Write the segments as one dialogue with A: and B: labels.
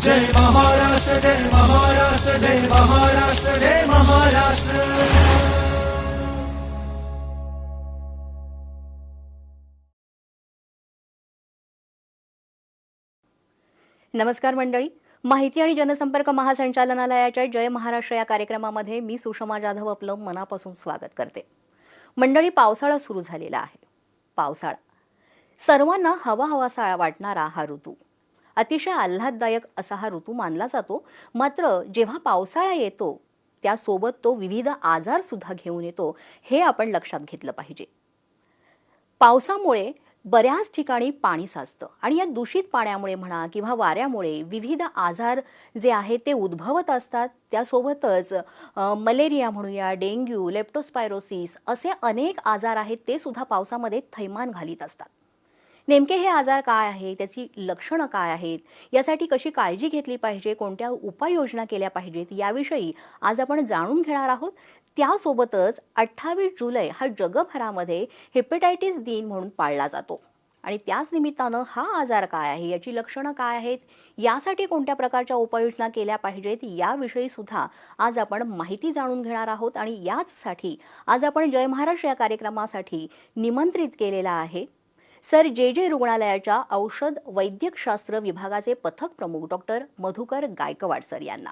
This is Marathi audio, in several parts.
A: जय महाराष्ट्र जय महाराष्ट्र जय महाराष्ट्र जय महाराष्ट्र.
B: नमस्कार मंडळी. माहिती आणि जनसंपर्क महासंचालनालयाच्या जय महाराष्ट्र या कार्यक्रमामध्ये मी सुषमा जाधव आपलं मनापासून स्वागत करते. मंडळी पावसाळा सुरू झालेला आहे. पावसाळा. सर्वांना हवा हवासा वाटणारा हा ऋतू. अतिशय आल्हाददायक असा हा ऋतू मानला जातो. मात्र जेव्हा पावसाळा येतो त्यासोबत तो विविध आजार सुद्धा घेऊन येतो हे आपण लक्षात घेतलं पाहिजे. पावसामुळे बऱ्याच ठिकाणी पाणी साचतं आणि या दूषित पाण्यामुळे म्हणा किंवा वाऱ्यामुळे विविध आजार जे आहेत ते उद्भवत असतात. त्यासोबतच मलेरिया म्हणूया डेंग्यू लेप्टोस्पायरोसिस असे अनेक आजार आहेत ते सुद्धा पावसामध्ये थैमान घालीत असतात. नेमके हे आजार काय आहे त्याची लक्षणं काय आहेत? यासाठी कशी काळजी घेतली पाहिजे? कोणत्या उपाययोजना केल्या पाहिजेत? याविषयी आज आपण जाणून घेणार आहोत. त्यासोबतच अठ्ठावीस जुलै हा जगभरामध्ये हेपेटायटिस दिन म्हणून पाळला जातो. आणि त्याच निमित्तानं हा आजार काय आहे? याची लक्षणं काय आहेत? यासाठी कोणत्या प्रकारच्या उपाययोजना केल्या पाहिजेत? याविषयी सुद्धा आज आपण माहिती जाणून घेणार आहोत. आणि याचसाठी आज आपण जय महाराष्ट्र या कार्यक्रमासाठी निमंत्रित केलेला आहे सर जे जे रुग्णालयाच्या औषध वैद्यकशास्त्र विभागाचे पथक प्रमुख डॉक्टर मधुकर गायकवाड सर यांना.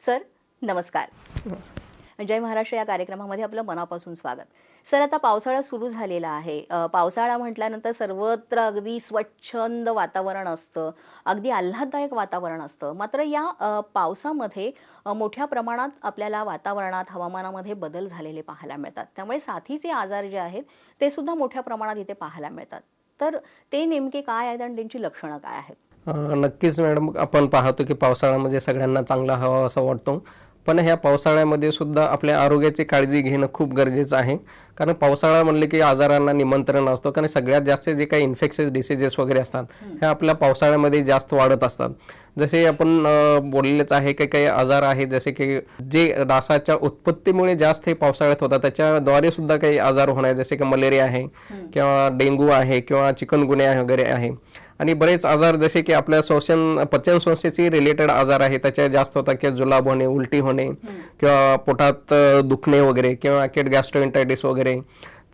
B: सर नमस्कार. जय महाराष्ट्र या कार्यक्रमामध्ये आपलं मनापासून स्वागत. सर आता पावसाळा सुरू झालेला आहे. पावसाळा म्हटल्यानंतर सर्वत्र अगदी स्वच्छंद वातावरण असतं. अगदी आल्हाददायक वातावरण असतं. मात्र या पावसामध्ये मोठ्या प्रमाणात आपल्याला वातावरणात हवामानामध्ये बदल झालेले पाहायला मिळतात. त्यामुळे साथीचे आजार जे आहेत ते सुद्धा मोठ्या प्रमाणात इथे पाहायला मिळतात. तर ते नेमके काय आहेत आणि त्यांची लक्षणं काय आहेत?
C: नक्कीच मॅडम आपण पाहतो की पावसाळ्यामध्ये सगळ्यांना चांगला हवा असा वाटतो. पण ह्या पावसाळ्यामध्ये सुद्धा आपल्या आरोग्याची काळजी घेणं खूप गरजेचं आहे. कारण पावसाळा म्हणले की आजारांना निमंत्रण असतं. कारण सगळ्यात जास्त जे काही इन्फेक्शियस डिसीजेस वगैरे असतात हे आपल्या पावसाळ्यामध्ये जास्त वाढत असतात. जसे आपण बोललेच आहे की काही आजार आहेत जसे की जे डासाच्या उत्पत्तीमुळे जास्त हे पावसाळ्यात होतात त्याच्याद्वारे सुद्धा काही आजार होणार जसे की मलेरिया आहे किंवा डेंग्यू आहे किंवा चिकनगुन्या वगैरे आहे. आणि बरेच आजार जसे की आपल्या श्वसन पचन संस्थेचे रिलेटेड आजार आहे त्याच्या जास्त होतात किंवा जुलाब होणे उलटी होणे किंवा पोटात दुखणे वगैरे किंवा अॅकेट गॅस्ट्रोएंटायटिस वगैरे.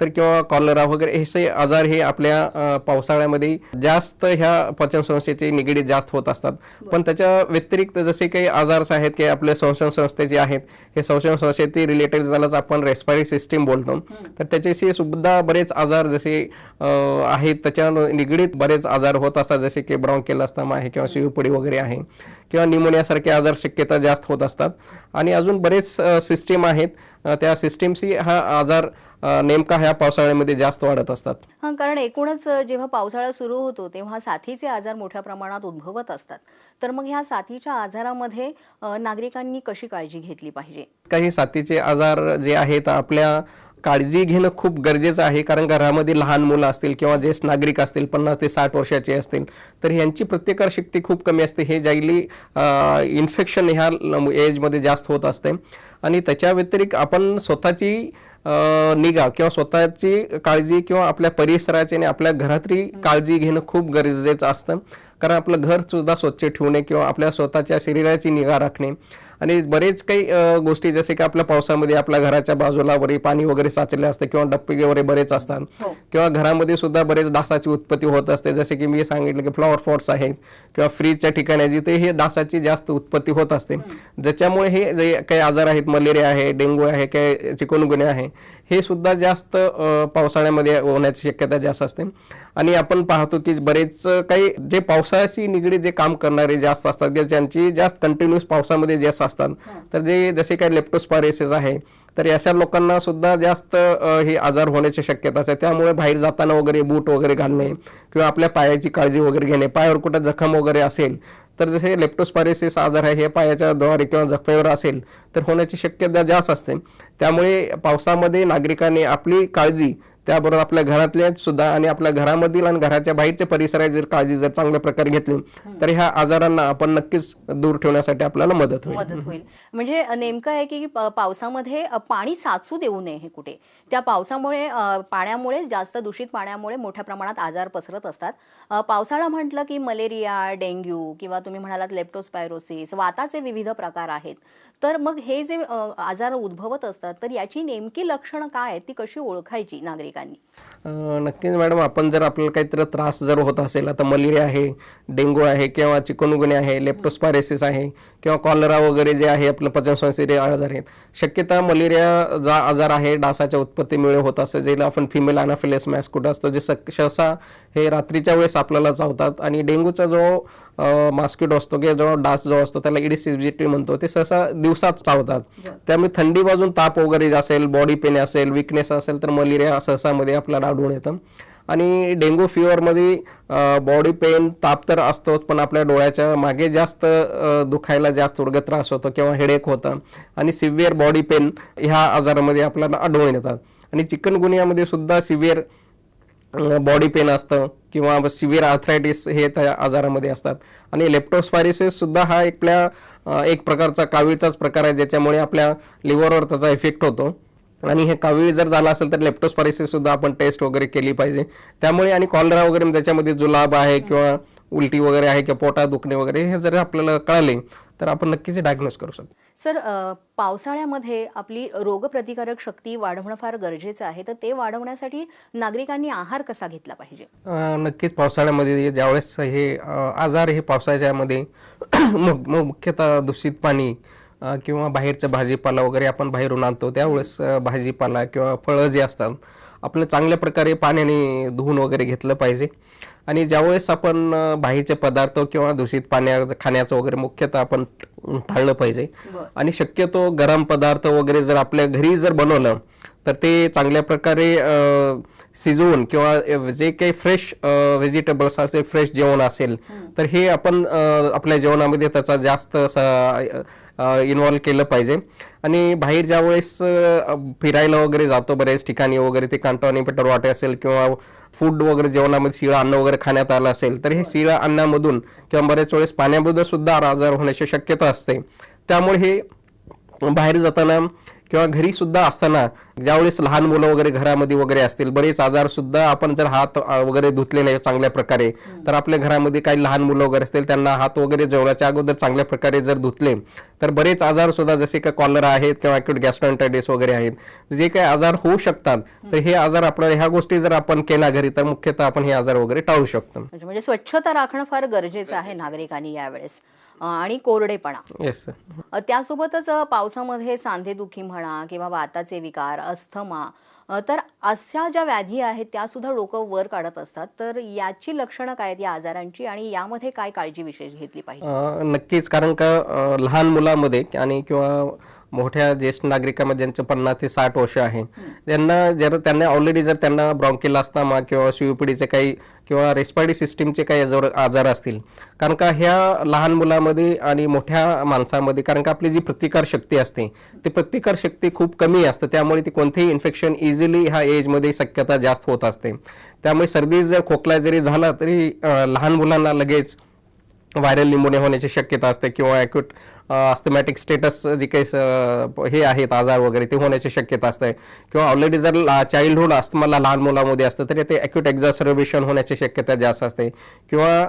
C: तर किंवा कॉलरा वगैरे हे आजार हे आपल्या पावसाळ्यामध्ये जास्त ह्या पचन संस्थेचे निगडीत जास्त होत असतात. पण त्याच्या व्यतिरिक्त जसे काही आजार आहेत की आपल्या श्वसन संस्थेचे आहेत हे श्वसन संस्थेचे रिलेटेड त्यालाच आपण रेस्पायरी सिस्टीम बोलतो. तर त्याच्याशी सुद्धा बरेच आजार जसे आहेत त्याच्या निगडीत बरेच आजार होत असतात. जसे की ब्रॉन्केल अस्थमा आहे किंवा शिवपुडी वगैरे आहे किंवा निमोनियासारखे आजार शक्यता जास्त होत असतात. आणि अजून बरेच सिस्टीम आहेत. त्या सिस्टीमशी हा आजार नेमका ह्या पावसाळ्यामध्ये जास्त वाढत असतात.
B: हा कारण एकूणच जेव्हा पावसाळा सुरू होतो तेव्हा साथीचे आजार मोठ्या प्रमाणात उद्भवत असतात. तर मग ह्या साथीच्या आजारामध्ये नागरिकांनी कशी काळजी घेतली पाहिजे?
C: काही साथीचे आजार जे आहेत आपल्या काळजी घेणं खूप गरजेचं आहे. कारण घरामध्ये लहान मुलं असतील किंवा ज्येष्ठ नागरिक असतील पन्नास ते साठ वर्षाचे असतील तर यांची प्रतिकारशक्ती खूप कमी असते. हे जायली इन्फेक्शन ह्या एजमध्ये जास्त होत असते. आणि त्याच्या व्यतिरिक्त आपण स्वतःची निगा किंवा स्वतःची काळजी किंवा आपल्या परिसराची आणि आपल्या घरातली काळजी घेणं खूप गरजेचं असतं. कारण आपलं घर सुद्धा स्वच्छ ठेवणे किंवा आपल्या स्वतःच्या शरीराची निगा राखणे आणि बरेच काही गोष्टी जसे की आपल्या पावसामध्ये आपल्या घराच्या बाजूला वगैरे पाणी वगैरे साचले असते किंवा डप्पे वगैरे बरेच असतात.
B: हो.
C: किंवा घरामध्ये सुद्धा बरेच डासाची उत्पत्ती होत असते. जसे की मी सांगितलं की फ्लॉवर पॉट्स आहेत किंवा फ्रीजच्या ठिकाणी जिथे हे डासाची जास्त उत्पत्ती होत असते. ज्याच्यामुळे हे जे काही आजार आहेत मलेरिया आहे डेंग्यू आहे काही चिकनगुन्या आहे हे सुद्धा जास्त पावसाळ्यामध्ये होण्याची शक्यता जास्त असते. आणि आपण पाहतो की बरेच काही जे पावसाळ्याशी निगडीत जे काम करणारे जास्त असतात की ज्यांची जास्त कंटिन्युअस पावसामध्ये जास्त असतात. तर जे जसे काही लेप्टोस्पायरेसिस आहे तर अशा लोकांना सुद्धा जास्त हे आजार होण्याची शक्यता असते. त्यामुळे बाहेर जाताना वगैरे बूट वगैरे घालणे किंवा आपल्या पायाची काळजी वगैरे घेणे पायावर कुठं जखम वगैरे असेल तर जसे लेप्टोस्पायरेसिस आजार आहे हे पायाच्या द्वारे किंवा जखमेवर असेल तर होण्याची शक्यता जास्त असते. त्यामुळे पावसामध्ये नागरिकांनी आपली काळजी त्याबरोबर आपल्या घरातले सुद्धा आणि आपल्या घरामधील आणि घराच्या बाहेरच्या परिसराची जर काळजी जर चांगल्या प्रकारे घेतली तर ह्या आजारांना आपण नक्कीच दूर ठेवण्यासाठी आपल्याला मदत होईल.
B: मदत होईल. म्हणजे नेमकं आहे की पावसामध्ये पाणी साचू देऊ नये हे कुठे? त्या पावसामुळे पाण्यामुळे जास्त दूषित पाण्यामुळे मोठ्या प्रमाणात आजार पसरत असतात. पावसाळा म्हटलं की मलेरिया डेंग्यू किंवा तुम्ही म्हणालात लेप्टोस्पायरोसिस वाताचे विविध प्रकार आहेत. तर मग हे जे आजार उद्भवत असतात तर याची नेमकी लक्षणं काय आहेत ती कशी ओळखायची नागरिकांनी?
C: नक्कीच मॅडम आपण जर आपल्याला काहीतरी त्रास जर होत असेल आता मलेरिया आहे डेंगू आहे किंवा चिकनगुन्या आहे लेप्टोस्पायरेसिस आहे किंवा कॉलरा वगैरे जे आहे आपलं पचनसंस्थेचे आजार आहेत. शक्यता मलेरिया जा आजार आहे डासाच्या उत्पत्तीमुळे होत असतं ज्याला आपण फिमेल अनाफिलेस मॅस्कुट असतो जे सहसा हे रात्रीच्या वेळेस आपल्याला चावतात. आणि डेंगूचा जो मास्किटो असतो किंवा जो डास जो असतो त्याला इडिस म्हणतो ते सहसा दिवसात चावतात. त्यामुळे थंडी वाजून ताप वगैरे असेल बॉडी पेन असेल विकनेस असेल तर मलेरिया सहसामध्ये आपल्याला आढळून येतं. आणि डेंगू फिवरमध्ये बॉडी पेन ताप तर असतोच पण आपल्या डोळ्याच्या मागे जास्त दुखायला जास्त वर्ग त्रास होतो किंवा हेडेक होतं. आणि सिव्हिअर बॉडी पेन ह्या आजारामध्ये आपल्याला आढळून येतात. आणि चिकनगुनियामध्ये सुद्धा सिव्हिअर बॉडी पेन असतं किंवा सिव्हिअर आर्थरायटिस हे त्या आजारामध्ये असतात. आणि लेप्टोस्पायरिसिस सुद्धा हा एक आपल्या एक प्रकारचा कावीळचाच प्रकार आहे ज्याच्यामुळे आपल्या लिव्हरवर त्याचा इफेक्ट होतो. आणि हे कावीळ जर झाला असेल तर लेप्टोस्पायरिसिस सुद्धा आपण टेस्ट वगैरे केली पाहिजे. त्यामुळे आणि कॉलरा वगैरे म्हणजे त्याच्यामध्ये जुलाब आहे किंवा उलटी वगैरे आहे किंवा पोटात दुखणे वगैरे हे जर आपल्याला कळले तर आपण नक्कीच डायग्नोज करू शकतो.
B: सर पावसाळ्यामध्ये आपली रोगप्रतिकारक शक्ती वाढवणं फार गरजेचं आहे. तर ते वाढवण्यासाठी नागरिकांनी आहार कसा घेतला पाहिजे?
C: नक्कीच पावसाळ्यामध्ये ज्यावेळेस हे आजार हे पावसाळ्यामध्ये मुख्यतः दूषित पाणी किंवा बाहेरचं भाजीपाला वगैरे आपण बाहेरून आणतो त्यावेळेस भाजीपाला किंवा फळं जे असतात आपलं चांगल्या प्रकारे पाण्याने धुवून वगैरे घेतलं पाहिजे. आणि ज्यावेळेस आपण बाहेरचे पदार्थ किंवा दूषित पाण्या खाण्याचं वगैरे मुख्यतः आपण टाळलं पाहिजे. आणि शक्यतो गरम पदार्थ वगैरे जर आपल्या घरी जर बनवलं तर ते चांगल्या प्रकारे शिजवून किंवा जे काही फ्रेश व्हेजिटेबल्स असेल फ्रेश जेवण असेल तर हे आपण आपल्या जेवणामध्ये त्याचा जास्त इन्व्हॉल्व केलं पाहिजे. आणि बाहेर ज्यावेळेस फिरायला वगैरे जातो बरेच ठिकाणी वगैरे ते कांटोनी पेटर वाटे असेल किंवा फूड वगैरे जेवणामध्ये शिळं अन्न वगैरे खाण्यात आलं असेल तर हे शिळं अन्नामधून किंवा बरेच वेळेस पाण्यामधून सुद्धा आजार होण्याची शक्यता असते. त्यामुळे हे बाहेर जाताना किंवा घरी सुद्धा असताना ज्यावेळेस लहान मुलं वगैरे घरामध्ये वगैरे असतील बरेच आजार सुद्धा आपण जर हात वगैरे धुतले नाही चांगल्या प्रकारे तर आपल्या घरामध्ये काही लहान मुलं वगैरे असतील त्यांना हात वगैरे जेवणाच्या अगोदर चांगल्या प्रकारे जर धुतले तर बरेच आजार सुद्धा जसे का कॉलरा आहेत किंवा अक्यूट गॅस्ट्रोएंटायटिस वगैरे आहेत जे काही आजार होऊ शकतात तर हे आजार आपल्याला ह्या गोष्टी जर आपण केल्या घरी तर मुख्यतः आपण हे आजार वगैरे टाळू शकतो.
B: म्हणजे स्वच्छता राखणं फार गरजेचं आहे. नागरिकांनी यावेळेस. आणि कोरडेपणा. त्यासोबतच पावसामध्ये सांधेदुखी म्हणा किंवा वाताचे विकार अस्थमा तर अशा ज्या व्याधी आहेत त्या सुद्धा लोक वर काढत असतात. तर याची लक्षणं काय आहेत या आजारांची आणि यामध्ये काय काळजी विशेष घेतली पाहिजे?
C: नक्कीच. कारण का लहान मुलामध्ये आणि किंवा मोठ्या ज्येष्ठ नागरिकांमध्ये ज्यांचं पन्नास ते साठ वर्ष आहे त्यांना जर त्यांना ऑलरेडी जर त्यांना ब्रॉन्किल असताना किंवा शिवपिढीचे काही किंवा रेस्पायरी सिस्टीमचे काही आजार आजार असतील. कारण का ह्या लहान मुलामध्ये आणि मोठ्या माणसामध्ये कारण का आपली जी प्रतिकार शक्ती असते ती प्रतिकार शक्ती खूप कमी असते. त्यामुळे ती कोणतेही इन्फेक्शन इझिली ह्या एजमध्ये शक्यता जास्त होत असते. त्यामुळे सर्दी जर खोकला जरी झाला तरी लहान मुलांना लगेच व्हायरल निमोनिया होण्याची शक्यता असते किंवा अॅक्यूट अस्थमॅटिक स्टेटस जे काही हे आहेत आजार वगैरे ते होण्याची शक्यता असते. किंवा ऑलरेडी जर चाइल्डहुड अस्थमाला लहान मुलामध्ये असतं तरी ते अॅक्यूट एक्झासर्बेशन होण्याची शक्यता जास्त असते. किंवा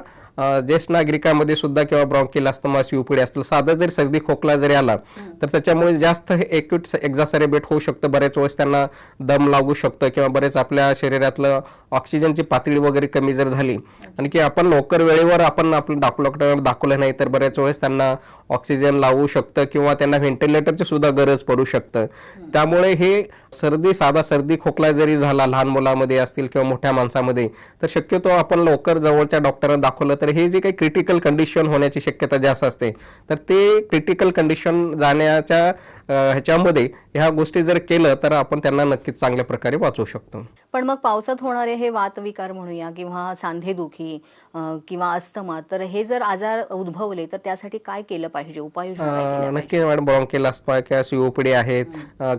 C: ज्येष्ठ नागरिकांमध्ये सुद्धा किंवा ब्रॉन्किल अस्थमा शिवपिढी असतील साधा जरी सर्दी खोकला जरी आला तर त्याच्यामुळे जास्त एक्यूट एक्झासरेबेट होऊ शकतं. बरेच वेळेस त्यांना दम लागू शकतं किंवा बरेच आपल्या शरीरातलं ऑक्सिजनची पातळी वगैरे कमी जर झाली आणि की आपण लवकर वेळेवर आपण आपलं डॉक्टर दाखवलं नाही तर बऱ्याच वेळेस त्यांना ऑक्सिजन लावू शकतं किंवा त्यांना व्हेंटिलेटरची सुद्धा गरज पडू शकतं. त्यामुळे हे सर्दी साधा सर्दी खोकला जरी झाला लहान मुलामध्ये असतील किंवा मोठ्या माणसामध्ये तर शक्यतो आपण लवकर जवळच्या डॉक्टरांना दाखवलं तर हे जे काही क्रिटिकल कंडिशन होण्याची शक्यता जास्त असते. तर ते क्रिटिकल कंडिशन जाण्याच्या ह्याच्यामध्ये ह्या गोष्टी जर केलं तर आपण त्यांना नक्कीच चांगल्या प्रकारे वाचवू शकतो.
B: पण मग पावसात होणारे हे वातविकार म्हणूया किंवा सांधेदुखी किंवा अस्थमा तर हे जर आजार उद्भवले तर त्यासाठी काय केलं पाहिजे? उपाययोजना?
C: नक्की मॅडम ब्रॉन्केल अस्मा किंवा सीओपीडी आहेत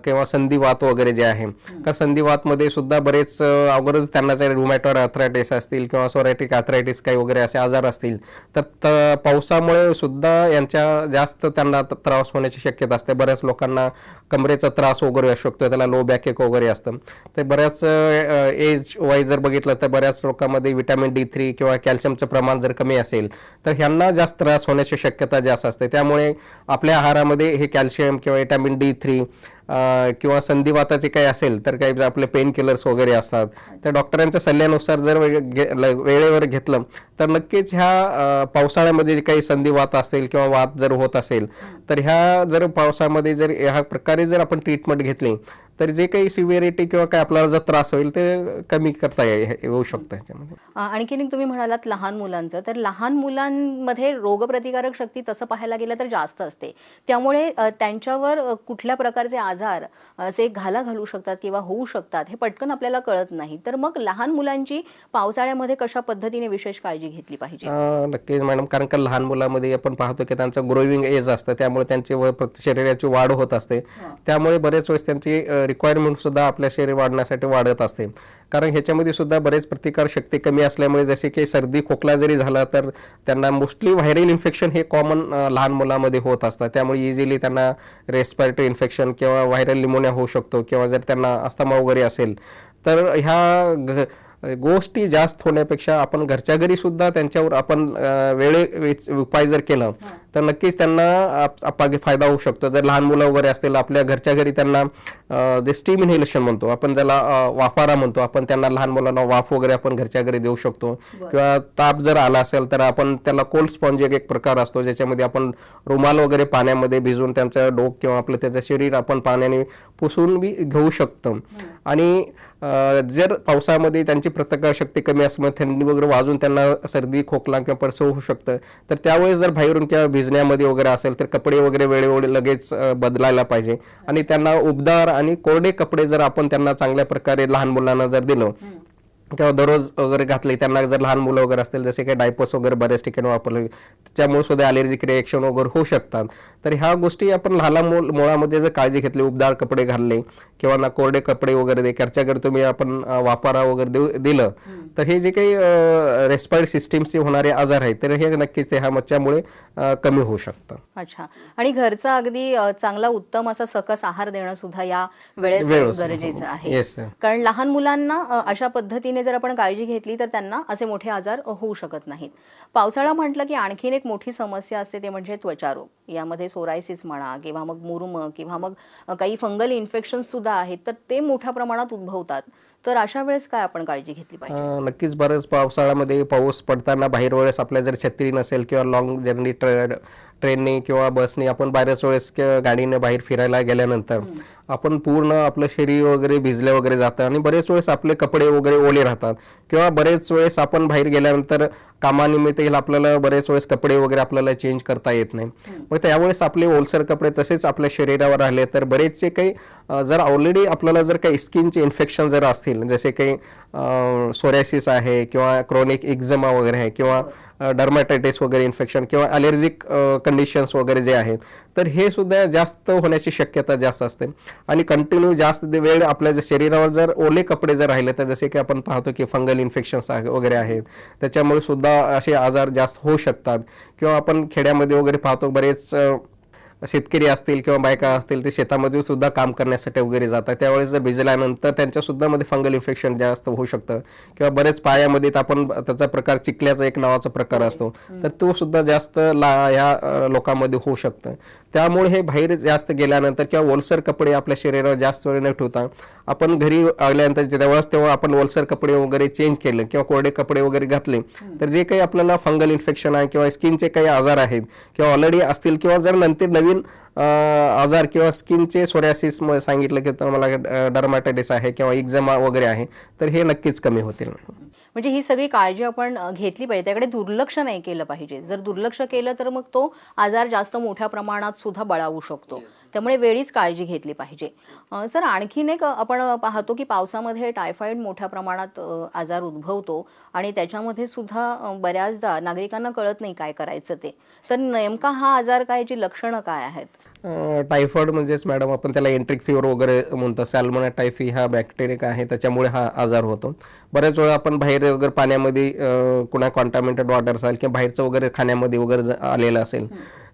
C: किंवा संधिवात वगैरे जे आहे. का संधिवात मध्ये सुद्धा बरेच अं, अगोदर त्यांना जर रुमॅटॉर अर्थरायटिस असतील किंवा सोरॅटिक अर्थरायटिस काही वगैरे असे आजार असतील तर पावसामुळे सुद्धा यांच्या जास्त त्यांना त्रास होण्याची शक्यता असते. बऱ्याच लोकांना कमरेचा त्रास वगैरे असू शकतो त्याला लो बॅक एक वगैरे असतं. तर बऱ्याच एज वाईज जर बघितलं तर बऱ्याच लोकांमध्ये व्हिटॅमिन डी थ्री किंवा कॅल्शियमचं प्रमाण जर कमी असेल तर ह्यांना जास्त त्रास होण्याची शक्यता जास्त असते. त्यामुळे आपल्या आहारामध्ये हे कॅल्शियम किंवा व्हिटॅमिन डी थ्री किंवा संधिवाताचे काही असेल तर काही आपले पेन किलर्स वगैरे असतात. त्या डॉक्टरांच्या सल्ल्यानुसार जर वेळेवर घेतलं तर नक्कीच ह्या पावसाळ्यामध्ये जे काही संधिवात असेल किंवा वात जर होत असेल तर ह्या जर पावसामध्ये जर ह्या प्रकारे जर आपण ट्रीटमेंट घेतली तर जे काही सिव्हिरिटी किंवा काय आपल्याला जर त्रास होईल ते कमी करता येऊ शकतं ह्याच्यामध्ये
B: अं, आणखीन तुम्ही म्हणालात लहान मुलांचं तर लहान मुलांमध्ये रोगप्रतिकारक शक्ती तसं पाहायला गेलं तर जास्त असते. त्यामुळे त्यांच्यावर कुठल्या प्रकारचे आजार असे घाला घालू शकतात किंवा होऊ शकतात हे पटकन आपल्याला कळत नाही. तर मग लहान मुलांची पावसाळ्यामध्ये कशा पद्धतीने विशेष काळजी घेतली पाहिजे?
C: नक्कीच मॅडम कारण का लहान मुलामध्ये आपण पाहतो की त्यांचं ग्रोविंग एज असतं त्यामुळे त्यांची शरीराची वाढ होत असते. त्यामुळे बरेच वेळेस त्यांची रिक्वायरमेंट सुद्धा आपल्या शरीर वाढण्यासाठी वाढत असते. कारण ह्याच्यामध्ये सुद्धा बरेच प्रतिकार शक्ती कमी असल्यामुळे जसे की सर्दी खोकला जरी झाला तर त्यांना मोस्टली व्हायरल इन्फेक्शन हे कॉमन लहान मुलामध्ये होत असतात. त्यामुळे इझिली त्यांना रेस्पिरेटरी इन्फेक्शन किंवा व्हायरल निमोनिया होऊ शकतो किंवा जर त्यांना अस्थमा वगैरे असेल तर ह्या घ- गोष्टी जास्त होण्यापेक्षा आपण घरच्या घरी सुद्धा त्यांच्यावर आपण वेळे उपाय जर केलं तर नक्कीच त्यांना फायदा होऊ शकतो. जर लहान मुलं वगैरे असतील आपल्या घरच्या घरी त्यांना जे स्टीम इन्हेलेशन म्हणतो आपण ज्याला वाफारा म्हणतो आपण त्यांना लहान मुलांना वाफ वगैरे आपण घरच्या घरी देऊ शकतो. किंवा ताप जर आला असेल तर आपण त्याला कोल्ड स्पॉन्ज एक प्रकार असतो ज्याच्यामध्ये आपण रुमाल वगैरे पाण्यामध्ये भिजवून त्यांचं डोक किंवा आपलं त्याचं शरीर आपण पाण्याने पुसून बी घेऊ शकतो. आणि जर पावसामध्ये त्यांची प्रतिकारशक्ती कमी असल्यामुळे थंडी वगैरे वाजून त्यांना सर्दी खोकला किंवा परसव होऊ शकतं. तर त्यावेळेस जर बाहेरून किंवा भिजण्यामध्ये वगैरे असेल तर कपडे वगैरे वेळोवेळी लगेच बदलायला पाहिजे. आणि त्यांना उबदार आणि कोरडे कपडे जर आपण त्यांना चांगल्या प्रकारे लहान मुलांना जर दिलं किंवा दररोज वगैरे घातले त्यांना जर लहान मुलं वगैरे असतील जसे काही डायपर्स वगैरे बऱ्याच ठिकाणी वापरले त्यामुळे सुद्धा अलर्जिक रिएक्शन वगैरे होऊ शकतात. तर ह्या गोष्टी आपण लहान मुल मुळामध्ये जर काळजी घेतली उबदार कपडे घालले किंवा ना कोरडे कपडे वगैरे दे घरच्याकडे तुम्ही आपण वापरा वगैरे देऊ दिलं तर हे जे काही रेस्पायरी सिस्टीमचे होणारे आजार आहेत तर हे नक्कीच ह्या मच्छ्यामुळे कमी होऊ शकतं
B: अच्छा. आणि घरचा अगदी चांगला उत्तम असा सकस आहार देणं सुद्धा या वेळेस गरजेचं. आहे. कारण लहान मुलांना अशा पद्धतीने जर आपण काळजी घेतली तर त्यांना असे मोठे आजार होऊ शकत नाहीत. पावसाळा म्हटलं की आणखीन एक मोठी समस्या असते ते म्हणजे त्वचारोग. यामध्ये सोरायसिस म्हणा किंवा मग मुरुम किंवा मग काही फंगल इन्फेक्शन सुद्धा आहेत तर ते मोठ्या प्रमाणात उद्भवतात. तर अशा वेळेस काय आपण काळजी घेतली पाहिजे?
C: नक्कीच बरेच पावसाळ्यामध्ये पाऊस पडताना बाहेर वेळेस आपल्या जर छत्री नसेल किंवा लॉंग जर्नी ट्रेनने किंवा बसने आपण बऱ्याच वेळेस गाडीने बाहेर फिरायला गेल्यानंतर आपण पूर्ण आपलं शरीर वगैरे भिजले वगैरे जातं आणि बरेच वेळेस आपले कपडे वगैरे ओले राहतात. किंवा बरेच वेळेस आपण बाहेर गेल्यानंतर कामानिमित्त येईल आपल्याला बरेच वेळेस कपडे वगैरे आपल्याला चेंज करता येत नाही. मग त्यावेळेस आपले ओलसर कपडे तसेच आपल्या शरीरावर राहिले तर बरेचसे काही जर ऑलरेडी आपल्याला जर काही स्किनचे इन्फेक्शन जर असतील जसे काही सोरॅसिस आहे किंवा क्रोनिक एक्झमा वगैरे आहे किंवा डर्माटायटिस वगैरे इन्फेक्शन किंवा अलर्जिक कंडिशन्स वगैरे जे आहेत तर हे सुद्धा जास्त होण्याची शक्यता जास्त असते. आणि कंटिन्यू जास्त वेळ आपल्या जर शरीरावर जर ओले कपडे जर राहिले तर जसे की आपण पाहतो की फंगल इन्फेक्शन्स वगैरे आहेत त्याच्यामुळे सुद्धा असे आजार जास्त होऊ शकतात. किंवा आपण खेड्यामध्ये वगैरे पाहतो बरेच शेतकरी असतील किंवा बायका असतील ते शेतामध्ये सुद्धा काम करण्यासाठी वगैरे जातात. त्यावेळेस जर भिजल्यानंतर त्यांच्या सुद्धा मध्ये फंगल इन्फेक्शन जास्त होऊ शकतं. किंवा बरेच पायामध्ये तर आपण त्याचा प्रकार चिकल्याचा एक नावाचा प्रकार असतो. तर तो सुद्धा जास्त ला ह्या लोकांमध्ये होऊ शकतं. त्यामुळे हे बाहेर जास्त गेल्यानंतर किंवा ओलसर कपडे आपल्या शरीरावर जास्त वेळ न ठेवता आपण घरी आल्यानंतर तेव्हाच तेव्हा आपण ओलसर कपडे वगैरे चेंज केले किंवा कोरडे कपडे वगैरे घातले तर जे काही आपल्याला फंगल इन्फेक्शन आहे किंवा स्किनचे काही आजार आहेत किंवा ऑलरेडी असतील किंवा जर नंतर नवीन आजार किंवा स्किनचे सोरॅसिस सांगितलं की तुम्हाला डर्माटायटिस आहे किंवा एक्झामा वगैरे आहे तर हे नक्कीच कमी होतील.
B: म्हणजे ही सगळी काळजी आपण घेतली पाहिजे. त्याकडे दुर्लक्ष नाही केलं पाहिजे. जर दुर्लक्ष केलं तर मग तो आजार जास्त मोठ्या प्रमाणात सुद्धा बळावू शकतो. त्यामुळे वेळीच काळजी घेतली पाहिजे. सर आणखीन एक आपण पाहतो की पावसामध्ये टायफॉइड मोठ्या प्रमाणात आजार उद्भवतो आणि त्याच्यामध्ये सुद्धा बऱ्याचदा नागरिकांना कळत नाही काय करायचं ते. तर नेमका हा आजार काय याची लक्षणं काय आहेत?
C: टायफॉइड म्हणजेच मॅडम आपण त्याला एंट्रिक फिवर वगैरे म्हणतो. सॅल्मोना टायफी हा बॅक्टेरिया आहे त्याच्यामुळे हा आजार होतो. बऱ्याच वेळा आपण बाहेर वगैरे पाण्यामध्ये कुणा कॉन्टॅमिनेटेड वॉटर असेल किंवा बाहेरचं वगैरे खाण्यामध्ये वगैरे आलेलं असेल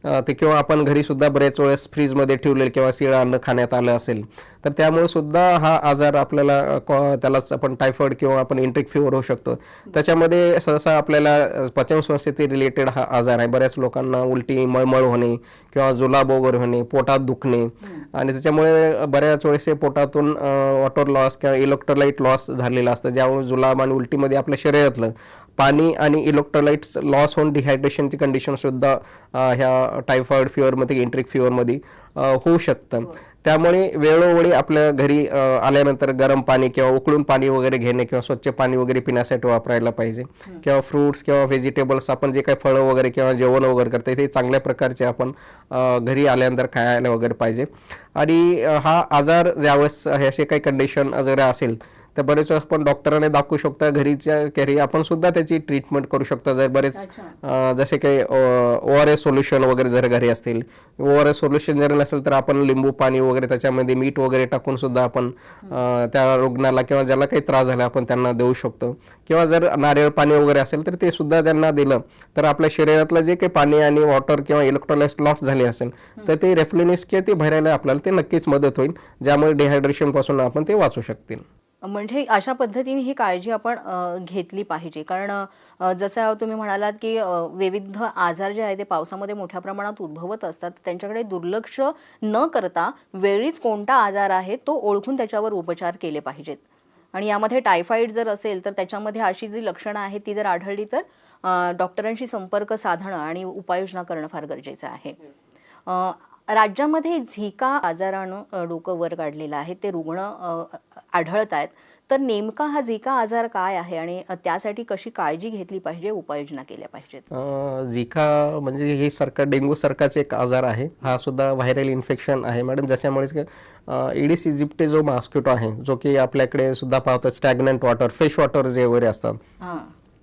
C: ते किंवा आपण घरी सुद्धा बरेच वेळेस फ्रीजमध्ये ठेवलेलं किंवा शिळं अन्न खाण्यात आलं असेल तर त्यामुळे सुद्धा हा आजार आपल्याला त्यालाच आपण टायफॉइड किंवा आपण इंट्रिक फिवर होऊ शकतो. त्याच्यामध्ये सहसा आपल्याला अं, पचनसंस्थेशी रिलेटेड हा आजार आहे. बऱ्याच लोकांना उलटी मळमळ होणे किंवा जुलाब वगैरे होणे पोटात दुखणे आणि त्याच्यामुळे बऱ्याच वेळेस पोटातून वॉटर लॉस किंवा इलेक्ट्रोलाइट लॉस झालेला असतं. ज्यामुळे जुलाब आणि उलटीमध्ये आपल्या शरीरातलं पाणी आणि इलेक्ट्रोलाइट्स लॉस होऊन डिहायड्रेशनची कंडिशन सुद्धा अं, ह्या टायफॉइड फिवरमध्ये एंट्रिक फिवरमध्ये होऊ शकतं. त्यामुळे वेळोवेळी आपल्या घरी आल्यानंतर गरम पाणी किंवा उकळून पाणी वगैरे घेणे किंवा स्वच्छ पाणी वगैरे पिण्यासाठी वापरायला पाहिजे. किंवा फ्रुट्स किंवा व्हेजिटेबल्स आपण जे काही फळं वगैरे किंवा जेवण वगैरे करतो ते चांगल्या प्रकारचे आपण घरी आल्यानंतर खायला वगैरे पाहिजे. आणि हा आजार ज्यावेळेस हे असे काही कंडिशन वगैरे असेल तर बरेच वेळेस आपण डॉक्टरांना दाखवू शकतो घरीच्या घरी आपण सुद्धा त्याची ट्रीटमेंट करू शकतो. जर बरेच जसे काही ओ आर एस सोल्युशन वगैरे जर घरी असतील. ओ आर एस सोल्युशन जर नसेल तर आपण लिंबू पाणी वगैरे त्याच्यामध्ये मीठ वगैरे टाकून सुद्धा आपण त्या रुग्णाला किंवा ज्याला काही त्रास झाला आपण त्यांना देऊ शकतो. किंवा जर नारळ पाणी वगैरे असेल तर ते सुद्धा त्यांना दिलं तर आपल्या शरीरातलं जे काही पाणी आणि वॉटर किंवा इलेक्ट्रोलाइट लॉस झाले असेल तर ते रेफ्लिनिस किंवा ते भरायला आपल्याला ते नक्कीच मदत होईल ज्यामुळे डिहायड्रेशनपासून आपण ते वाचू शकतील.
B: म्हणजे अशा पद्धतीने ही काळजी आपण घेतली पाहिजे. कारण जसं तुम्ही म्हणालात की विविध आजार जे आहे ते पावसामध्ये मोठ्या प्रमाणात उद्भवत असतात. त्यांच्याकडे दुर्लक्ष न करता वेळीच कोणता आजार आहे तो ओळखून त्याच्यावर उपचार केले पाहिजेत. आणि यामध्ये टायफॉइड जर असेल तर त्याच्यामध्ये अशी जी लक्षणं आहेत ती जर आढळली तर डॉक्टरांशी संपर्क साधणं आणि उपाययोजना करणं फार गरजेचं आहे. राज्यामध्ये झिका आजारानं डोकं वर काढलेलं आहे. ते रुग्ण आढळत आहेत तर नेमका हा झिका आजार काय आहे आणि त्यासाठी कशी काळजी घेतली पाहिजे उपाययोजना केल्या पाहिजेत?
C: झिका म्हणजे हे सारखा डेंग्यू सारखाच एक आजार आहे. हा सुद्धा व्हायरल इन्फेक्शन आहे. मॅडम ज्याच्यामुळे इडिस इजिप्टे जो मॉस्किटो आहे जो की आपल्याकडे सुद्धा पाहतो स्टॅग्नंट वॉटर फ्रेश वॉटर जे वगैरे असतात.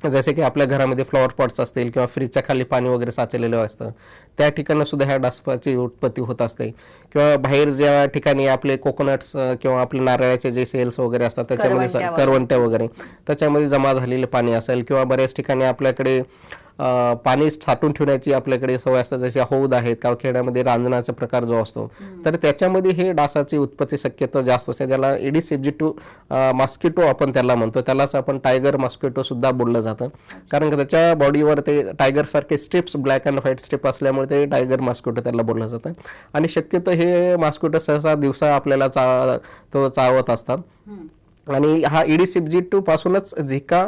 C: जसे की आपल्या घरामध्ये फ्लॉवर पॉट्स असतील किंवा फ्रीजच्या खाली पाणी वगैरे साचलेलं असतं त्या ठिकाणी सुद्धा ह्या डासपाची उत्पत्ती होत असते. किंवा बाहेर ज्या ठिकाणी आपले कोकोनट्स किंवा आपले नारळाचे जे सेल्स वगैरे असतात त्याच्यामध्ये
B: करवंट्या
C: वगैरे त्याच्यामध्ये जमा झालेले पाणी असेल किंवा बऱ्याच ठिकाणी आपल्याकडे पाणी साठवून ठेवण्याची आपल्याकडे सवय असतात जसे हौद आहेत किंवा खेड्यामध्ये रांजणाचा प्रकार जो असतो. तर त्याच्यामध्ये हे डासाची उत्पत्ती शक्यता जास्त असते. त्याला एडिस एब्जिटू मॉस्किटो आपण त्याला म्हणतो. त्यालाच आपण टायगर मॉस्किटो सुद्धा बोललं जातं. कारण का त्याच्या बॉडीवर ते टायगर सारखे stripes black and white strip असल्यामुळे ते टायगर मॉस्किटो त्याला बोललं जातं. आणि शक्यतो हे मॉस्किटो सहसा दिवसा आपल्याला चा तो चावत असतात. आणि हा इडिस इब्जिटू पासूनच झिका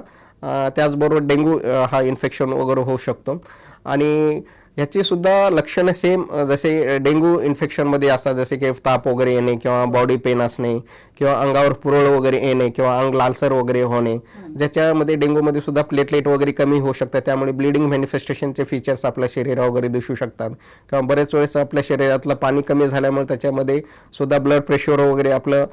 C: त्याचबरोबर डेंग्यू हा इन्फेक्शन वगैरे होऊ शकतो. आणि ह्याची सुद्धा लक्षणं सेम जसे डेंग्यू इन्फेक्शनमध्ये असतात जसे की ताप वगैरे येणे किंवा बॉडी पेन असणे किंवा अंगावर पुरळ वगैरे येणे किंवा अंग लालसर वगैरे होणे. ज्याच्यामध्ये डेंग्यूमध्ये सुद्धा प्लेटलेट वगैरे कमी होऊ शकतात. त्यामुळे ब्लिडिंग मॅनिफेस्टेशनचे फीचर्स आपल्या शरीरा वगैरे दिसू शकतात. किंवा बरेच वेळेस आपल्या शरीरातलं पाणी कमी झाल्यामुळे त्याच्यामध्ये सुद्धा ब्लड प्रेशर वगैरे आपलं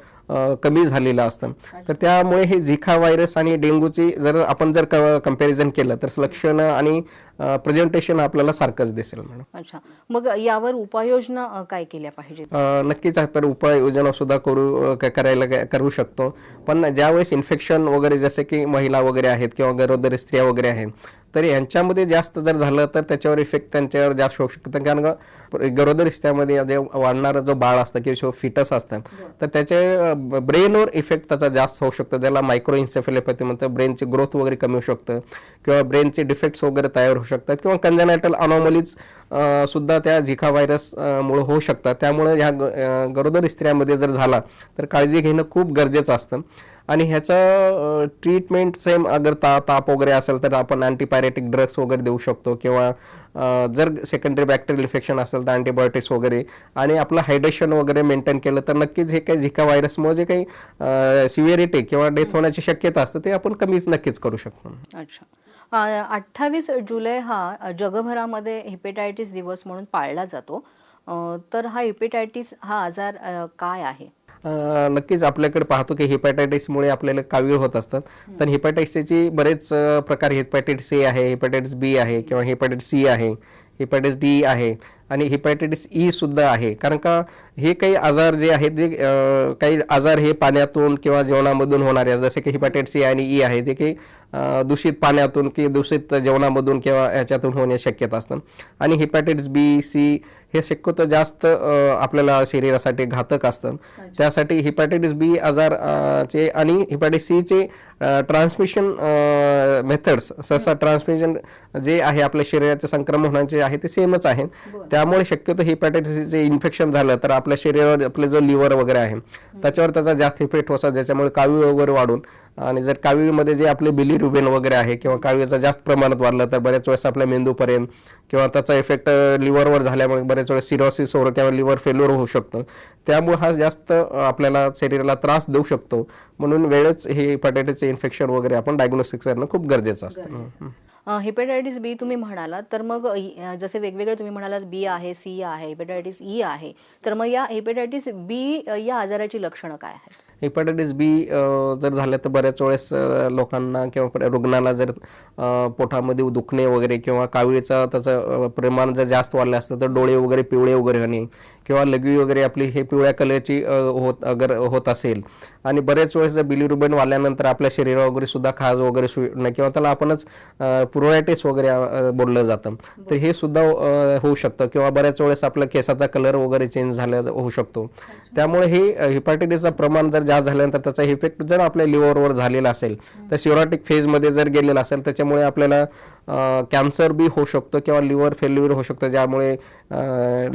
C: कमी झालेलं असतं. तर त्यामुळे हे झिका व्हायरस आणि डेंग्यूची जर आपण जर कंपॅरिझन केलं तर लक्षणं आणि प्रेझेंटेशन आपल्याला सारखंच दिसेल मॅडम
B: अच्छा. मग यावर उपाययोजना काय केल्या पाहिजेत?
C: अ, नक्कीच आपण उपाययोजना सुद्धा करू करायला करू शकतो. पण ज्यावेळेस इन्फेक्शन वगैरे जसे की महिला वगैरे आहेत किंवा गरोदर स्त्रिया वगैरे आहेत तर यांच्यामध्ये जास्त जर झालं तर त्याच्यावर इफेक्ट त्यांच्यावर जास्त होऊ शकतं. कारण का गरोदर स्त्रियामध्ये जे वाढणारा जो बाळ असतं किंवा फिटस असतं तर त्याचे ब्रेनवर इफेक्ट त्याचा जास्त होऊ शकतो. त्याला मायक्रो इन्सेफेलोपॅथी म्हणतं ब्रेनची ग्रोथ वगैरे कमी होऊ शकतं किंवा ब्रेनचे डिफेक्ट्स वगैरे तयार होऊ शकतात किंवा कंजनायटल अनॉमलीज सुद्धा त्या झिका व्हायरस मुळे होऊ शकतात. त्यामुळे ह्या गरोदर स्त्रियांमध्ये जर झाला तर काळजी घेणं खूप गरजेचं असतं. आणि ह्याचं ट्रीटमेंट सेम अगर ता ताप वगैरे असेल तर आपण अँटीपायरेटिक ड्रग्स वगैरे देऊ शकतो किंवा जर सेकंडरी बॅक्टेरियल इन्फेक्शन असेल तर अँटीबायोटिक्स वगैरे. आणि आपलं हायड्रेशन वगैरे मेंटेन केलं तर नक्कीच हे काही झिका व्हायरसमुळे जे काही सिव्हिरिटी किंवा डेथ होण्याची शक्यता असते ते आपण कमीच नक्कीच करू शकतो.
B: अच्छा. अठ्ठावीस जुलै हा जगभरामध्ये हेपेटायटिस दिवस म्हणून पाळला जातो. तर हा हिपेटायटिस हा आजार काय आहे?
C: नक्कीच आपल्याकडे पाहतो की हिपॅटायटिसमुळे आपल्याला कावीळ होत असतात. तर हिपॅटायटिसचे बरेच प्रकार हिपॅटायटिस ए आहे हिपॅटायटिस बी आहे किंवा हिपॅटायटिस सी आहे हिपॅटायटिस डी आहे आणि हिपॅटायटिस ई e सुद्धा आहे. कारण का हे काही आजार जे आहेत जे काही आजार हे पाण्यातून किंवा जेवणामधून होणारे. जसे की हिपॅटायटिस ए आणि ई आहे जे की अ, दूषित पाण्यातून की दूषित जेवणामधून किंवा याच्यातून होण्याची शक्यता असतात आणि हिपॅटायटिस बी सी हे शक्यतो जास्त आपल्याला शरीरासाठी घातक असतात त्यासाठी हिपॅटायटिस बी आजार चे आणि हिपॅटायटिस सी चे ट्रान्समिशन मेथड्स सहसा ट्रान्समिशन जे आहे आपल्या शरीराचे संक्रमण होण्याचे आहे ते सेमच आहे. त्यामुळे शक्यतो हिपॅटायटिसचे इन्फेक्शन झालं तर आपल्या शरीरावर आपले जो लिव्हर वगैरे आहे त्याच्यावर त्याचा जास्त इफेक्ट होतात ज्याच्यामुळे कावीळ वगैरे वाढून आणि जर कावीळमध्ये जे आपले बिलिरुबिन वगैरे आहे किंवा कावीळचं जास्त प्रमाणात वाढलं तर बऱ्याच वेळेस आपल्या मेंदूपर्यंत किंवा त्याचा इफेक्ट लिव्हरवर झाल्यामुळे बरेच वेळेस सिरोसिस वगैरे किंवा लिव्हर फेल्युअर होऊ शकतं. त्यामुळे हा जास्त आपल्याला शरीराला त्रास देऊ शकतो. म्हणून वेळच हे हेपॅटायटिसचे इन्फेक्शन वगैरे आपण डायग्नोस्टिक करणं खूप गरजेचं असतं.
B: हेपेटायटिस बी तुम्ही म्हणालात तर मग जसे वेगवेगळे तुम्ही म्हणालात बी आहे सी आहे हेपेटायटिस ई आहे तर मग या हेपेटायटिस बी या आजाराची लक्षणं काय आहेत?
C: हेपॅटायटिस बी जर झालं तर बऱ्याच वेळेस लोकांना किंवा रुग्णाला जर पोटामध्ये दुखणे वगैरे किंवा कावीळचा त्याचं प्रमाण जर जास्त वाढलं असतं तर डोळे वगैरे पिवळे वगैरे होणे. किंवा लघवी वगैरे आपली हे पिवळ्या कलरची होत अगर होत असेल. आणि बरेच वेळेस जर बिलिरुबिन वाढल्यानंतर आपल्या शरीरावर वगैरे सुद्धा खाज वगैरे सुटणं किंवा त्याला आपणच पुरोरायटिस वगैरे बोललं जातं. तर हे सुद्धा होऊ शकतं किंवा बऱ्याच वेळेस आपल्या केसाचा कलर वगैरे चेंज झाला होऊ शकतो. त्यामुळे हे हिपॅटायटिसचं प्रमाण जर जास्त झाल्यानंतर त्याचा इफेक्ट जर आपल्या लिव्हरवर झालेला असेल तर सिरोटिक फेजमध्ये जर गेलेला असेल त्याच्यामुळे आपल्याला कॅन्सर बी होऊ शकतो किंवा लिव्हर फेल्युअर होऊ शकतं. ज्यामुळे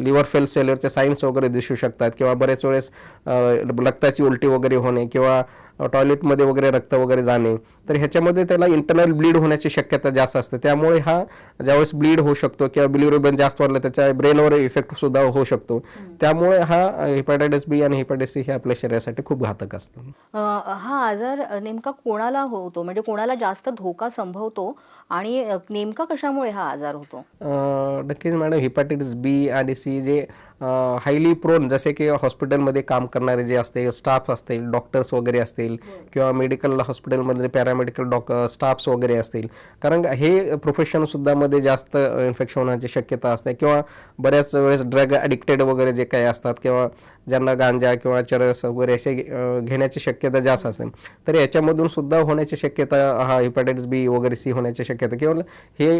C: लिव्हर फेल सेल्युअरचे साईन्स वगैरे दिसू शकतात किंवा बरेच वेळेस रक्ताची उलटी वगैरे होणे किंवा टॉयलेटमध्ये वगैरे रक्त वगैरे जाणे तर ह्याच्यामध्ये त्याला इंटरनल ब्लीड होण्याची शक्यता जास्त असते. त्यामुळे हा ज्यावेळेस ब्लीड होऊ शकतो किंवा बिलिरुबिन जास्त वाढलं त्याच्या ब्रेनवर इफेक्ट सुद्धा होऊ शकतो. त्यामुळे हा हेपॅटायटिस बी आणि हेपॅटायटिस सी हे आपल्या शरीरासाठी खूप घातक असतं.
B: हा आजार नेमका कोणाला होतो? म्हणजे कोणाला जास्त धोका संभवतो? आणि नेमका कशामुळे हा आजार होतो?
C: नक्कीच मॅडम हिपॅटायटिस बी आणि सी जे हायली प्रोन जसे की हॉस्पिटलमध्ये काम करणारे जे असते स्टाफ असतील डॉक्टर्स वगैरे असतील किंवा मेडिकल हॉस्पिटलमध्ये पॅरामेडिकल डॉक स्टाफ्स वगैरे असतील. कारण हे प्रोफेशन सुद्धा मध्ये जास्त इन्फेक्शन होण्याची शक्यता असते. किंवा बऱ्याच वेळेस ड्रग ॲडिक्टेड वगैरे जे काही असतात किंवा ज्यांना गांजा किंवा चरस वगैरे असे घेण्याची शक्यता जास्त असते. तर याच्यामधून सुद्धा होण्याची शक्यता हा हिपॅटायटिस बी वगैरे सी होण्याची शक्यता. किंवा हे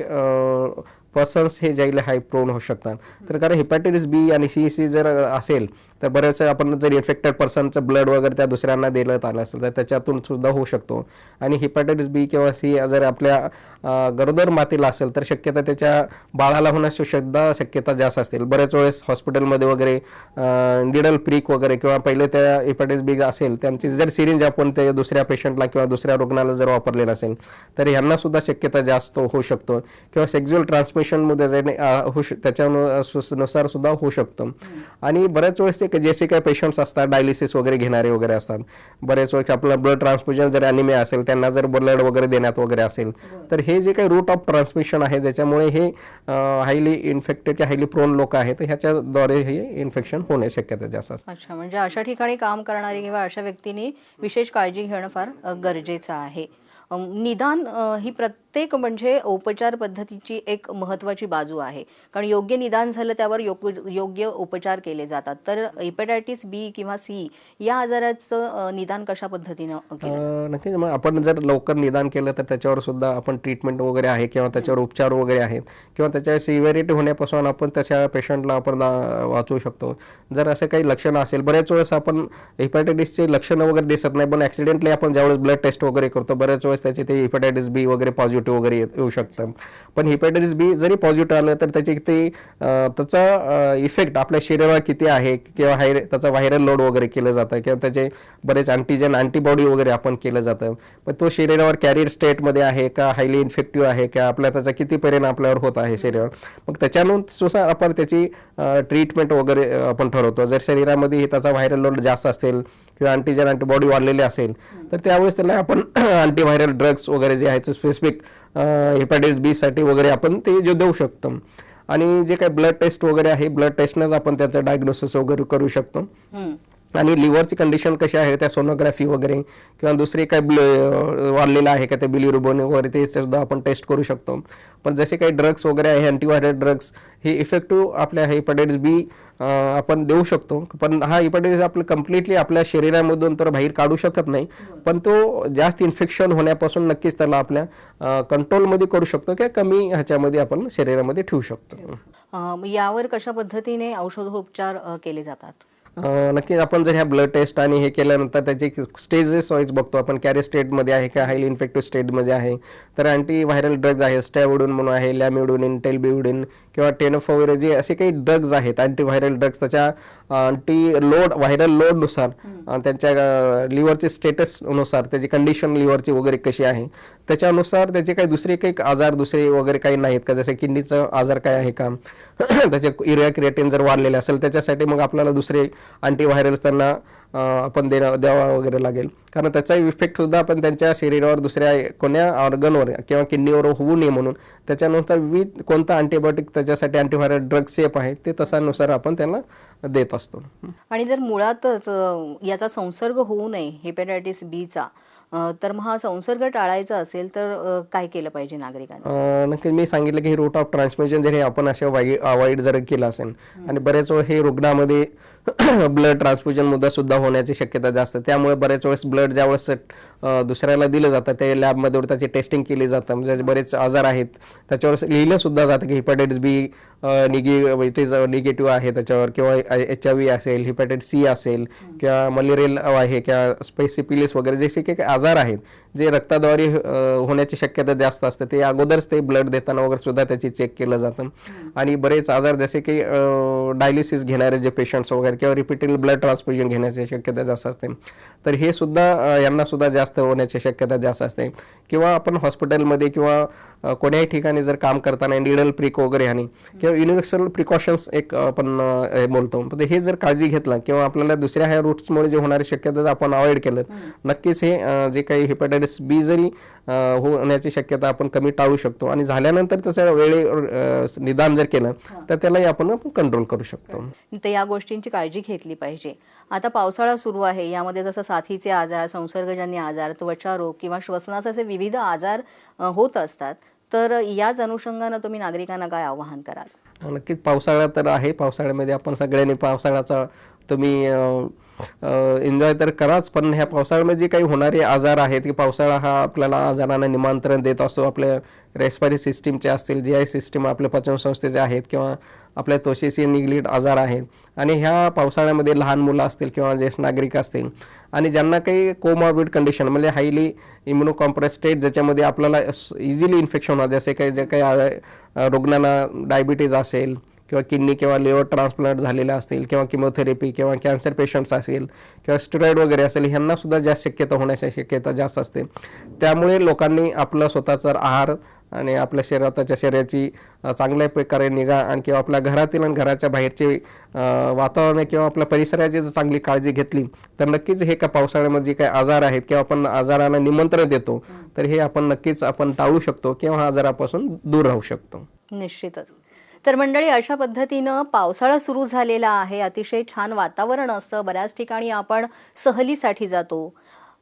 C: पर्सन्स हे ज्याला हाय प्रोन होऊ शकतात. तर कारण हेपॅटायटिस बी आणि सी सी जर असेल तर बरेच आपण जर इन्फेक्टेड पर्सनचं ब्लड वगैरे त्या दुसऱ्यांना देण्यात आलं असेल तर त्याच्यातून सुद्धा होऊ शकतो. आणि हिपॅटायटिस बी किंवा सी जर आपल्या गरोदर मातेला असेल तर शक्यता त्याच्या बाळाला होण्याची सुद्धा शक्यता जास्त असतील. बरेच वेळेस हॉस्पिटलमध्ये वगैरे निडल प्रिक वगैरे किंवा पहिले त्या हिपॅटायटिस बी असेल त्यांची जर सिरिंज आपण ते दुसऱ्या पेशंटला किंवा दुसऱ्या रुग्णाला जर वापरलेलं असेल तर यांना सुद्धा शक्यता जास्त होऊ शकतो. किंवा सेक्झुअल ट्रान्समिशनमध्ये जर होऊ त्याच्यानुसार सुद्धा होऊ शकतो. आणि बऱ्याच वेळेस ते जसे काही पेशंट्स असतात डायलिसिस वगैरे घेणारे वगैरे असतात. बरेच वेळेस आपलं ब्लड ट्रान्सफ्युजन जर अॅनिमिया असेल त्यांना जर ब्लड वगैरे देण्यात वगैरे असेल तर हे जे काही रूट ऑफ ट्रान्समिशन आहे त्याच्यामुळे हे हायली इन्फेक्टेड किंवा हायली प्रोन लोक आहेत ह्याच्याद्वारे हे इन्फेक्शन होण्याची शक्यता जास्त असते.
B: अच्छा म्हणजे अशा ठिकाणी काम करणारी किंवा अशा व्यक्तींनी विशेष काळजी घेणं फार गरजेचं आहे. निदान ही प्रत्येक म्हणजे उपचार पद्धतीची एक महत्वाची बाजू आहे. कारण योग्य निदान झालं त्यावर योग्य योग्य उपचार केले जातात. तर हेपेटायटिस बी किंवा सी या आजाराचं निदान कशा पद्धतीनं
C: नक्की मग आपण जर लवकर निदान केलं तर त्याच्यावर सुद्धा आपण ट्रीटमेंट वगैरे आहे किंवा त्याच्यावर उपचार वगैरे आहेत किंवा त्याच्या सिव्हिरिटी होण्यापासून आपण त्याच्या पेशंटला आपण वाचवू शकतो. जर असं काही लक्षणं असेल बऱ्याच वेळेस आपण हेपॅटायटिसचे लक्षणं वगैरे दिसत नाही पण ऍक्सिडेंटली आपण ज्यावेळेस ब्लड टेस्ट वगैरे करतो बऱ्याच वेळेस त्याचे ते हिपॅटायटिस बी वगैरे पॉझिटिव्ह वगैरे येऊ शकतं. पण हिपॅटायटिस बी जरी पॉझिटिव्ह आलं तर त्याचे ते त्याचा इफेक्ट आपल्या शरीरावर किती आहे? किंवा हाय त्याचा व्हायरल लोड वगैरे केलं जातं. किंवा त्याचे बरेच अँटीजन अँटीबॉडी वगैरे आपण केलं जातं. पण तो शरीरावर कॅरियर स्टेटमध्ये आहे का हायली इन्फेक्टिव्ह आहे? का आपल्या त्याचा किती परिणाम आपल्यावर होत आहे शरीरावर? मग त्याच्यानुसार आपण त्याची ट्रीटमेंट वगैरे आपण ठरवतो. जर शरीरामध्ये त्याचा व्हायरल लोड जास्त असेल किंवा अँटीजन अँटीबॉडी वाढलेले असेल तर त्यावेळेस त्याला आपण अँटीव्हायरल ड्रग्स वगैरे जे आहेत स्पेसिफिक हेपॅटायटिस बी साठी वगैरे आपण ते जे देऊ शकतो. आणि जे काही ब्लड टेस्ट वगैरे आहे ब्लड टेस्टनंच आपण त्याचं डायग्नोसिस वगैरे करू शकतो. आणि लिव्हरची कंडिशन कशी आहे त्या सोनोग्राफी वगैरे किंवा दुसरी काय ब्ल वाढलेलं आहे का ते बिलिरुबोन वगैरे ते सुद्धा आपण टेस्ट करू शकतो. पण जसे काही ड्रग्स वगैरे आहे अँटीव्हायरल ड्रग्स हे इफेक्टिव्ह आपल्या हेपॅटायटिस बी आपण देऊ शकतो. पण हा हेपॅटायटिस आपलं कम्प्लिटली आपल्या शरीरामधून तर बाहेर काढू शकत नाही. पण तो जास्त इन्फेक्शन होण्यापासून नक्कीच त्याला आपल्या कंट्रोलमध्ये करू शकतो किंवा कमी ह्याच्यामध्ये आपण शरीरामध्ये ठेवू शकतो.
B: यावर कशा पद्धतीने औषधोपचार केले जातात?
C: नक्कीच आपण जर ह्या ब्लड टेस्ट आणि हे केल्यानंतर त्याचे स्टेजेस वाईज बघतो आपण कॅरी स्टेटमध्ये आहे का हायली इन्फेक्टिव्ह स्टेटमध्ये आहे तर अँटी व्हायरल ड्रग्ज आहे स्टॅवडून म्हणून आहे लॅमिडोनिन टेलबिउडिन किंवा टेनोफोविर जे असे काही ड्रग्ज आहेत अँटी व्हायरल ड्रग्ज त्याच्या अँटी लोड व्हायरल लोडनुसार त्यांच्या लिव्हरचे स्टेटसनुसार त्याची कंडिशन लिव्हरची वगैरे कशी आहे त्याच्यानुसार त्याचे काही दुसरे काही आजार दुसरे वगैरे काही नाहीत का? जसे किडनीचा आजार काय आहे का? त्याचे युरिया क्रिएटिन जर वाढलेले असेल त्याच्यासाठी मग आपल्याला दुसरे अँटीव्हायरल्स त्यांना आपण देणं द्यावा वगैरे लागेल. कारण त्याचा इफेक्ट सुद्धा आपण त्यांच्या शरीरावर दुसऱ्या कोण्या ऑर्गनवर किंवा किडनीवर होऊ नये म्हणून. त्याच्यानुसार विथ कोणता अँटीबायोटिक त्याच्यासाठी अँटीव्हायरल ड्रग सेफ आहे ते तसानुसार आपण त्यांना देत असतो.
B: आणि जर मुळातच याचा संसर्ग होऊ नये हेपॅटायटिस बीचा तर मग हा संसर्ग टाळायचा असेल तर काय केलं पाहिजे नागरिकांनी?
C: नक्की मी सांगितलं की रूट ऑफ ट्रान्समिशन जर हे आपण असे अवॉइड जर केलं असेल आणि बरेच वेळ हे रुग्णामध्ये ब्लड ट्रान्सफ्युजन मुद्दा सुद्धा होण्याची शक्यता जास्त त्यामुळे बरेच वेळेस ब्लड ज्यावेळेस वेळेस दुसऱ्याला दिलं जातं ते लॅबमध्ये त्याची टेस्टिंग केली जातं. म्हणजे बरेच आजार आहेत. त्याच्यावर लिहिलं सुद्धा जातं की हिपॅटायटिस बी निगे इथ इज निगेटिव्ह आहे त्याच्यावर. किंवा एच आय व्ही असेल हिपॅटायटिस सी असेल किंवा मलेरियल आहे किंवा स्पेसिपिलिस वगैरे जसे काही आजार आहेत जे रक्ताद्वारे होण्याची शक्यता जास्त असते ते अगोदरच ते ब्लड देताना वगैरे सुद्धा त्याची चेक केलं जातं. आणि बरेच आजार जसे की डायलिसिस घेणारे जे पेशंट्स वगैरे किंवा रिपीटेड ब्लड ट्रान्सफ्युजन घेण्याची शक्यता जास्त असते. तर हे सुद्धा यांना सुद्धा जास्त होण्याची शक्यता जास्त असते. किंवा आपण हॉस्पिटलमध्ये किंवा कोण्याही ठिकाणी जर काम करताना निडल प्रिक वगैरे आणि किंवा युनिव्हर्सल प्रिकॉशन्स एक आपण हे बोलतो. पण हे जर काळजी घेतलं किंवा आपल्याला दुसऱ्या ह्या रूट्समुळे जे होणारी शक्यता जर आपण अवॉइड केलं नक्कीच हे जे काही हेपॅटायटिस बी जरी होण्याची शक्यता आपण कमी टाळू शकतो. आणि झाल्यानंतर त्याचं वेळे निदान जर केलं तर त्यालाही आपण कंट्रोल करू शकतो.
B: तर या गोष्टींची काळजी घेतली पाहिजे. आता पावसाळा सुरू आहे. यामध्ये जसं साथीचे आजार संसर्गजन्य आजार त्वचा रोग किंवा श्वसनाचे विविध आजार होत असतात. तर याच अनुषंगानं तुम्ही नागरिकांना काय आवाहन कराल?
C: नक्कीच पावसाळा तर आहे. पावसाळ्यामध्ये आपण सगळ्यांनी पावसाळ्याचा तुम्ही एन्जॉय तर कराच पण ह्या पावसाळ्यामध्ये जे काही होणारे आजार आहेत की पावसाळा हा आपल्याला आजारांना निमंत्रण देत असतो आपल्या रेस्पायरी सिस्टीमचे असतील जी आय सिस्टीम आपल्या पचनसंस्थेचे आहेत किंवा आपल्या त्वचेशी निगडीत आजार आहेत. आणि ह्या पावसाळ्यामध्ये लहान मुलं असतील किंवा ज्येष्ठ नागरिक असतील आणि ज्यांना काही कोमॉर्बिड कंडिशन म्हणजे हायली इम्युनोकॉम्प्रेस स्टेट ज्याच्यामध्ये आपल्याला इझिली इन्फेक्शन होणार जसे काही जे काही रुग्णांना डायबिटीज असेल किंवा किडनी किंवा लिव्हर ट्रान्सप्लांट झालेल्या असतील किंवा किमोथेरपी किंवा कॅन्सर पेशंट्स असेल किंवा स्टेरॉइड वगैरे असेल ह्यांनासुद्धा जास्त शक्यता होण्याची शक्यता जास्त असते. त्यामुळे लोकांनी आपला स्वतःचा आहार आणि आपल्या शरीराच्या शरीराची चांगल्या प्रकारे निगा आणि किंवा आपल्या घरातील आणि घराच्या बाहेरचे वातावरण किंवा आपल्या परिसराची जर चांगली काळजी घेतली तर नक्कीच हे का पावसाळ्यामध्ये जे काही आजार आहेत किंवा आपण आजारांना निमंत्रण देतो तर हे आपण नक्कीच आपण टाळू शकतो किंवा आजारापासून दूर राहू शकतो.
B: निश्चितच. तर मंडळी अशा पद्धतीनं पावसाळा सुरू झालेला आहे. अतिशय छान वातावरण असतं. बऱ्याच ठिकाणी आपण सहलीसाठी जातो.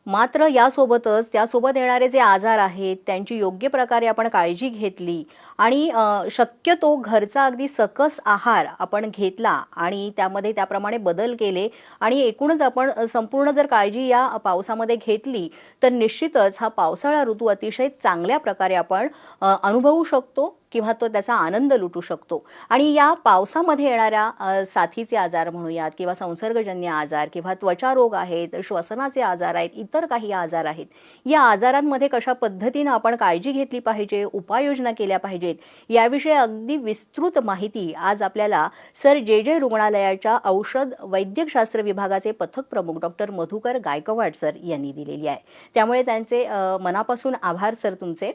B: मात्र यासोबतच त्यासोबत येणारे जे आजार आहेत त्यांची योग्य प्रकारे आपण काळजी घेतली आणि शक्यतो घरचा अगदी सकस आहार आपण घेतला आणि त्यामध्ये त्याप्रमाणे बदल केले आणि एकूणच आपण संपूर्ण जर काळजी या पावसामध्ये घेतली तर निश्चितच हा पावसाळा ऋतू अतिशय चांगल्या प्रकारे आपण अनुभवू शकतो. किंवा तो त्याचा आनंद लुटू शकतो. आणि या पावसामध्ये येणाऱ्या साथीचे आजार म्हणूयात किंवा संसर्गजन्य आजार किंवा त्वचा रोग आहेत श्वसनाचे आजार आहेत इतर काही आजार आहेत या आजारांमध्ये कशा पद्धतीनं आपण काळजी घेतली पाहिजे उपाययोजना केल्या पाहिजेत याविषयी अगदी विस्तृत माहिती आज आपल्याला सर जे जे रुग्णालयाच्या औषध वैद्यकशास्त्र विभागाचे पथक प्रमुख डॉक्टर मधुकर गायकवाड सर यांनी दिलेली आहे. त्यामुळे त्यांचे मनापासून आभार सर तुमचे.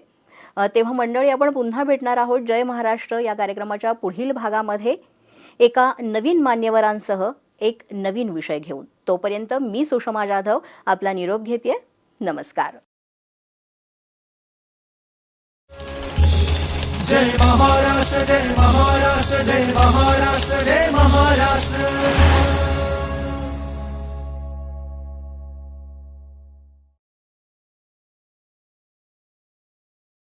B: तेव्हा मंडळी आपण पुन्हा भेटणार आहोत जय महाराष्ट्र या कार्यक्रमाच्या पुढील भागामध्ये. एका नवीन मान्यवरांसह एक नवीन विषय घेऊन. तोपर्यंत मी सुषमा जाधव आपला निरोप घेते नमस्कार.
A: जय महाराष्ट्र जय महाराष्ट्र जय महाराष्ट्र जय महाराष्ट्र.